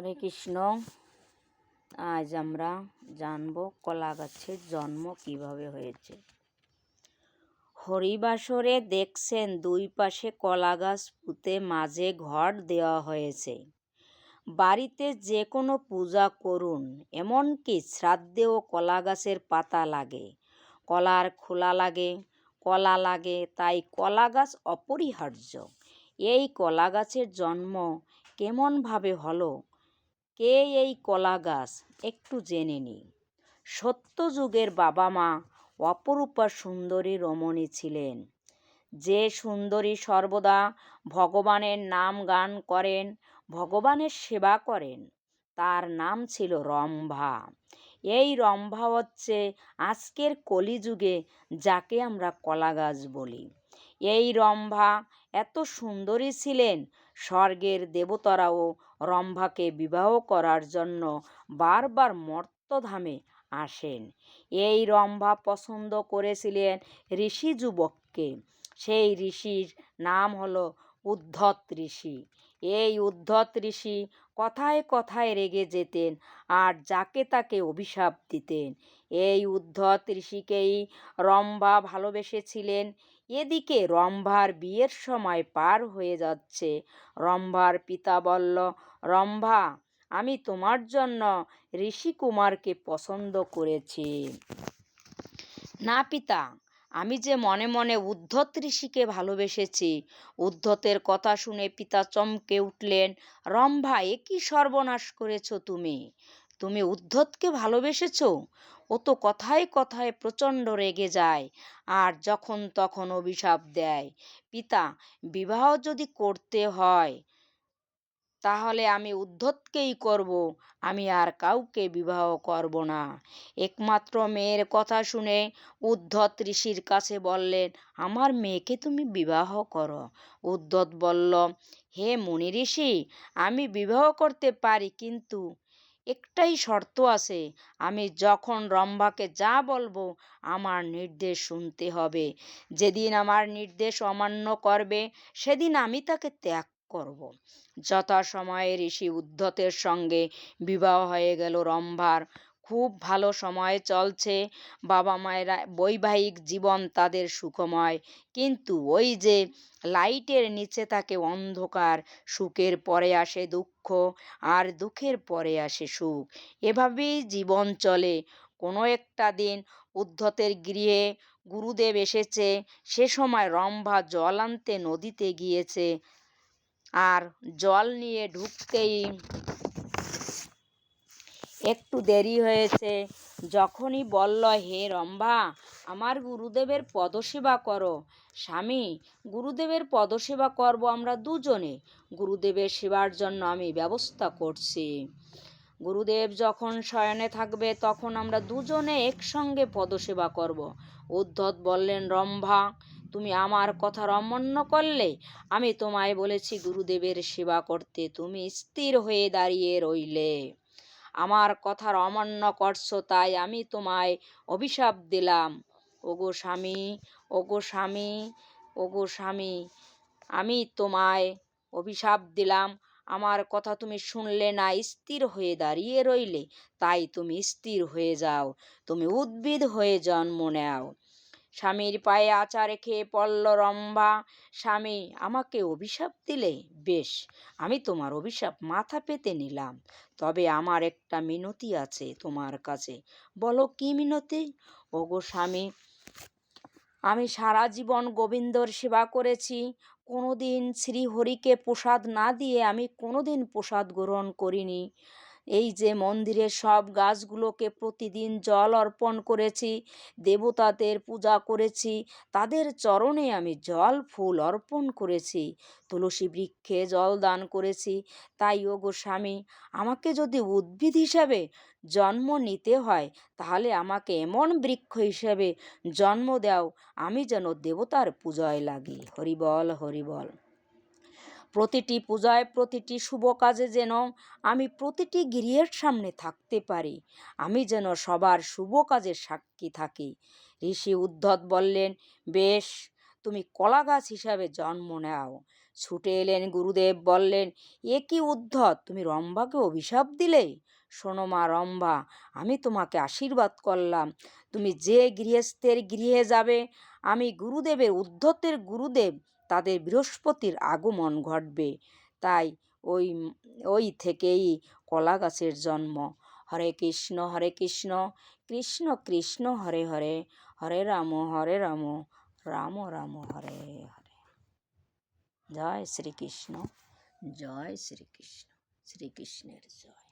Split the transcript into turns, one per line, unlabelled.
হরে কৃষ্ণ আজ আমরা জানব কলা গাছের জন্ম কিভাবে হয়েছে হরিবাসরে দেখছেন দুই পাশে কলা গাছ পুঁতে মাঝে ঘর দেওয়া হয়েছে বাড়িতে যে কোনো পূজা করুন এমনকি শ্রাদ্ধেও কলা গাছের পাতা লাগে কলার খোলা লাগে কলা লাগে তাই কলা গাছ অপরিহার্য এই কলা গাছের জন্ম কেমনভাবে হলো কে এই কলা গাছ একটু জেনে নিই সত্যযুগের বাবা মা অপরূপা সুন্দরী রমণী ছিলেন যে সুন্দরী সর্বদা ভগবানের নাম গান করেন ভগবানের সেবা করেন তার নাম ছিল রম্ভা এই রম্ভা হচ্ছে আজকের কলিযুগে যাকে আমরা কলা গাছ বলি এই রম্ভা এত সুন্দরী ছিলেন স্বর্গের দেবতারাও রম্ভাকে বিবাহ করার জন্য বারবার মর্তধামে আসেন এই রম্ভা পছন্দ করেছিলেন ঋষি যুবককে সেই ঋষির নাম হলো উদ্ধত ঋষি এই উদ্ধত ঋষি কথায় কথায় রেগে যেতেন আর যাকে তাকে অভিশাপ দিতেন এই উদ্ধত ঋষিকেই রম্ভা ভালোবেসেছিলেন এদিকে রম্ভার বিয়ের সময় পার হয়ে যাচ্ছে রম্ভার পিতা বলল রম্ভা আমি তোমার জন্য ঋষিকুমারকে পছন্দ করেছি
না পিতা আমি যে মনে মনে উদ্ধত ঋষিকে ভালোবেসেছি উদ্ধতের কথা শুনে পিতা চমকে উঠলেন রম্ভা এ কি সর্বনাশ করেছ তুমি তুমি উদ্ধতকে ভালোবেসেছ ও তো কথায় কথায় প্রচণ্ড রেগে যায় আর যখন তখন অভিশাপ দেয় পিতা বিবাহ যদি করতে হয় তাহলে আমি উদ্ধতকেই করব আমি আর কাউকে বিবাহ করব না একমাত্র মেয়ের কথা শুনে উদ্ধত ঋষির কাছে বললেন আমার মেয়েকে তুমি বিবাহ করো উদ্ধত বলল হে মুনি ঋষি আমি বিবাহ করতে পারি কিন্তু একটাই শর্ত আছে আমি যখন রম্ভাকে যা বলবো আমার নির্দেশ শুনতে হবে যেদিন আমার নির্দেশ অমান্য করবে সেদিন আমি তাকে ত্যাগ করব যথাসময়ে ঋষি উদ্ধতের সঙ্গে বিবাহ হয়ে গেল রম্ভার খুব ভালো সময় চলছে বাবা মায়েরা বৈবাহিক জীবন তাদের সুখময় কিন্তু ওই যে লাইটের নিচে থাকে অন্ধকার সুখের পরে আসে দুঃখ আর দুঃখের পরে আসে সুখ এভাবেই জীবন চলে কোনো একটা দিন উদ্ধতের গৃহে গুরুদেব এসেছে সে সময় রম্ভা জল আনতে নদীতে গিয়েছে আর জল নিয়ে ঢুকতেই একটু দেরি হয়েছে যখনই বলল হে রম্ভা আমার গুরুদেবের পদসেবা করো স্বামী গুরুদেবের পদসেবা করব আমরা দুজনে গুরুদেবের সেবার জন্য আমি ব্যবস্থা করছি গুরুদেব যখন শয়নে থাকবে তখন আমরা দুজনে একসঙ্গে পদসেবা করব উদ্ধত বললেন রম্ভা তুমি আমার কথার অমান্য করলে আমি তোমায় বলেছি গুরুদেবের সেবা করতে তুমি স্থির হয়ে দাঁড়িয়ে রইলে আমার কথার অমান্য করছো তাই আমি তোমায় অভিশাপ দিলাম ওগো স্বামী ওগো স্বামী ওগো স্বামী আমি তোমায় অভিশাপ দিলাম আমার কথা তুমি শুনলে না স্থির হয়ে দাঁড়িয়ে রইলে তাই তুমি স্থির হয়ে যাও তুমি উদ্ভিদ হয়ে জন্ম নেও স্বামীর পায়ে আচা রেখে পড়ল রম্ভা স্বামী আমাকে অভিশাপ দিলে বেশ আমি তোমার অভিশাপ মাথা পেতে নিলাম তবে আমার একটা মিনতি আছে তোমার কাছে বলো কি মিনতি ওগো স্বামী আমি সারা জীবন গোবিন্দর সেবা করেছি কোনোদিন শ্রীহরিকে প্রসাদ না দিয়ে আমি কোনোদিন প্রসাদ গ্রহণ করিনি এই যে মন্দিরের সব গাছগুলোকে প্রতিদিন জল অর্পণ করেছি দেবতাদের পূজা করেছি তাদের চরণে আমি জল ফুল অর্পণ করেছি তুলসী বৃক্ষে জল দান করেছি তাই ও গোস্বামী আমাকে যদি উদ্ভিদ হিসাবে জন্ম নিতে হয় তাহলে আমাকে এমন বৃক্ষ হিসাবে জন্ম দাও আমি যেন দেবতার পূজায় লাগি হরিবল হরিবল প্রতিটি পূজায় প্রতিটি শুভ কাজে যেন আমি প্রতিটি গৃহের সামনে থাকতে পারি আমি যেন সবার শুভ কাজের সাক্ষী থাকি ঋষি উদ্ধত বললেন বেশ তুমি কলা গাছ হিসাবে জন্ম নেও ছুটে এলেন গুরুদেব বললেন এ কি উদ্ধত তুমি রম্ভাকে অভিশাপ দিলে শোনো মা রম্ভা আমি তোমাকে আশীর্বাদ করলাম তুমি যে গৃহস্থের গৃহে যাবে আমি গুরুদেবের উদ্ধতের গুরুদেব তাদের বৃহস্পতির আগমন ঘটবে তাই ওই ওই থেকেই কলা গাছের জন্ম হরে কৃষ্ণ হরে কৃষ্ণ কৃষ্ণ কৃষ্ণ হরে হরে হরে রাম হরে রাম রাম রাম হরে হরে জয় শ্রীকৃষ্ণ জয় শ্রীকৃষ্ণ শ্রীকৃষ্ণের জয়